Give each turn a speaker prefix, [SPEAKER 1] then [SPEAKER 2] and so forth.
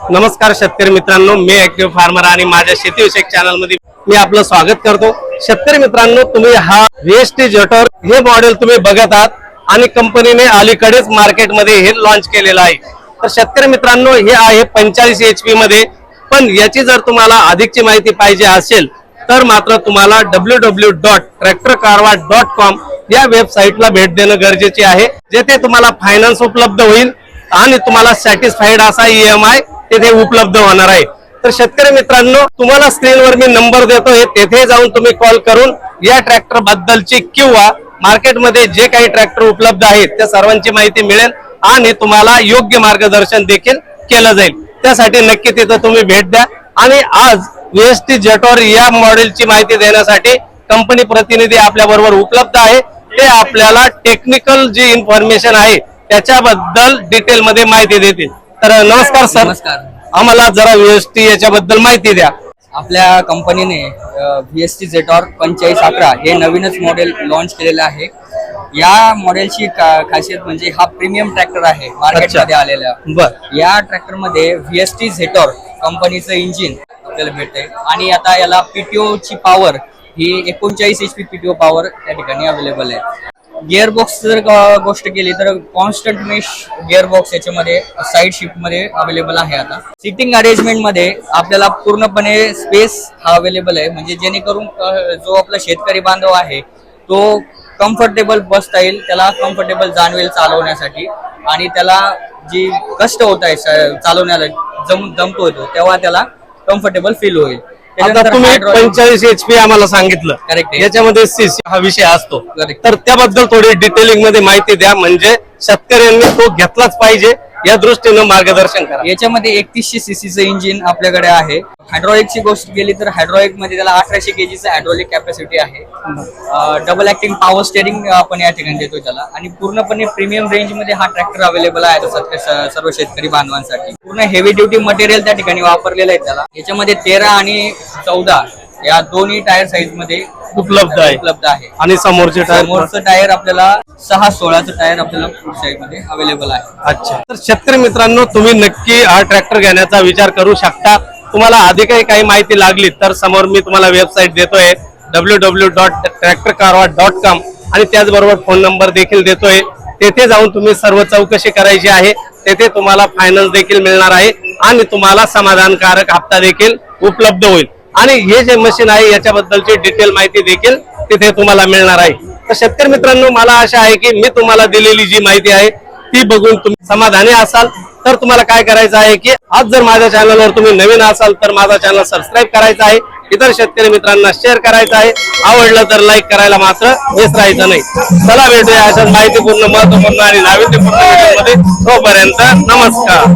[SPEAKER 1] नमस्कार शेतकरी मित्रांनो मी ऍक्टिव्ह फार्मर आणि माझ्या शेतीविषयक चॅनलमध्ये मी आपलं स्वागत करतो. शेतकरी मित्रांनो तुम्ही हा व्हीएसटी जटर हे मॉडेल तुम्ही बघत आहात आणि कंपनीने अलीकडेच मार्केटमध्ये हे लॉन्च केलेलं आहे. तर शेतकरी मित्रांनो हे आहे पंचेचाळीस एच पी मध्ये. पण याची जर तुम्हाला अधिकची माहिती पाहिजे असेल तर मात्र तुम्हाला डब्ल्यू डब्ल्यू डॉट ट्रॅक्टर कारवा डॉट कॉम या वेबसाईटला भेट देणं गरजेचे आहे जेथे तुम्हाला फायनान्स उपलब्ध होईल. आणि तुम्हाला सॅटिस्फाईड असा ईएमआय तिथे उपलब्ध होणार आहे. तर शेतकरी मित्रांनो तुम्हाला स्क्रीनवर मी नंबर देतोय तेथे जाऊन तुम्ही कॉल करून या ट्रॅक्टर बद्दलची किंवा मार्केटमध्ये जे काही ट्रॅक्टर उपलब्ध आहेत त्या सर्वांची माहिती मिळेल आणि तुम्हाला योग्य मार्गदर्शन देखील केलं जाईल. त्यासाठी नक्की तिथं तुम्ही भेट द्या. आणि आज व्हीएसटी जेटॉर या मॉडेलची माहिती देण्यासाठी कंपनी प्रतिनिधी आपल्याबरोबर उपलब्ध आहे. ते आपल्याला टेक्निकल जी इन्फॉर्मेशन आहे त्याच्याबद्दल डिटेल मध्ये माहिती देतील तर नमस्कार सर
[SPEAKER 2] नमस्कार.
[SPEAKER 1] आम्हाला जरा व्हीएसटी याच्याबद्दल माहिती द्या.
[SPEAKER 2] आपल्या कंपनीने व्ही एस टी झेटॉर पंचेचाळीस अकरा हे नवीनच मॉडेल लॉन्च केलेलं आहे. या मॉडेलची का- खासियत म्हणजे हा प्रीमियम ट्रॅक्टर आहे मार्केटमध्ये आलेला.
[SPEAKER 1] बर.
[SPEAKER 2] या ट्रॅक्टरमध्ये व्ही एस टी झेटॉर कंपनीचं इंजिन आपल्याला भेटते आणि आता याला पीटीओ ची पॉवर ही एकोणचाळीस एच पी पीटीओ पॉवर त्या ठिकाणी अवेलेबल आहे. गिअरबॉक्स जर गोष्ट केली तर कॉन्स्टंट मेश गिअरबॉक्स याच्यामध्ये साईड शिफ्टमध्ये अवेलेबल आहे आता. सिटिंग अरेंजमेंटमध्ये आपल्याला पूर्णपणे स्पेस हा अवेलेबल आहे. म्हणजे जेणेकरून जो आपला शेतकरी बांधव आहे तो कम्फर्टेबल बसता येईल. त्याला कम्फर्टेबल जाणवेल चालवण्यासाठी. आणि त्याला जी कष्ट होत आहे चालवण्याला जम जमतो येतो तेव्हा त्याला कम्फर्टेबल फील होईल.
[SPEAKER 1] आता तुम्ही पंचेचाळीस एच पी आम्हाला सांगितलं
[SPEAKER 2] Correct आहे.
[SPEAKER 1] याच्यामध्ये सीसी हा विषय असतो
[SPEAKER 2] Correct.
[SPEAKER 1] तर त्याबद्दल थोडी डिटेलिंगमध्ये माहिती द्या म्हणजे शेतकऱ्यांनी तो घेतलाच पाहिजे या दृष्टीनं मार्गदर्शन करा.
[SPEAKER 2] याच्यामध्ये एकतीसशे सीसीचं इंजिन आपल्याकडे आहे. हायड्रॉलिकची गोष्ट केली तर हायड्रॉलिकमध्ये त्याला अठराशे केजीचं हायड्रॉलिक कॅपॅसिटी आहे. डबल ऍक्टिंग पॉवर स्टेरिंग आपण या ठिकाणी देतो त्याला. आणि पूर्णपणे प्रीमियम रेंजमध्ये हा ट्रॅक्टर अवेलेबल आहे सर्व शेतकरी बांधवांसाठी. पूर्ण हेवी ड्युटी मटेरियल त्या ठिकाणी वापरलेलं आहे त्याला. याच्यामध्ये तेरा आणि चौदा या दोन्ही टायर साईजमध्ये
[SPEAKER 1] उपलब्ध आहे.
[SPEAKER 2] उपलब्ध आहे.
[SPEAKER 1] आणि समोरचे टायर
[SPEAKER 2] समोरचं टायर आपल्याला सहा सोळाचं टायर आपल्याला साईडमध्ये अवेलेबल आहे.
[SPEAKER 1] अच्छा. तर शेतकरी मित्रांनो तुम्ही नक्की हा ट्रॅक्टर घेण्याचा विचार करू शकता. तुम्हाला अधिकही काही माहिती लागली तर समोर मी तुम्हाला वेबसाईट देतोय डब्ल्यू डब्ल्यू डॉट ट्रॅक्टर कारवा डॉट कॉम आणि त्याचबरोबर फोन नंबर देखील देतोय. तेथे जाऊन तुम्ही सर्व चौकशी करायची आहे. तेथे तुम्हाला फायनान्स देखील मिळणार आहे. आणि तुम्हाला समाधानकारक हप्ता देखील उपलब्ध होईल. आणि हे जे मशीन आहे याच्याबद्दलची डिटेल माहिती देखील तिथे तुम्हाला मिळणार आहे. तर शेतकरी मित्रांनो मला आशा आहे की मी तुम्हाला दिलेली जी माहिती आहे ती बघून तुम्ही समाधानी असाल. तर तुम्हाला काय करायचं आहे की आज जर माझ्या चॅनलवर तुम्ही नवीन असाल तर माझा चॅनल सबस्क्राईब करायचा आहे. इतर शेतकरी मित्रांना शेअर करायचं आहे. आवडलं तर लाईक करायला मात्र विसरायचं नाही. चला भेटूया अशा माहितीपूर्ण महत्त्वपूर्ण आणि नाविन्यपूर्ण तोपर्यंत नमस्कार.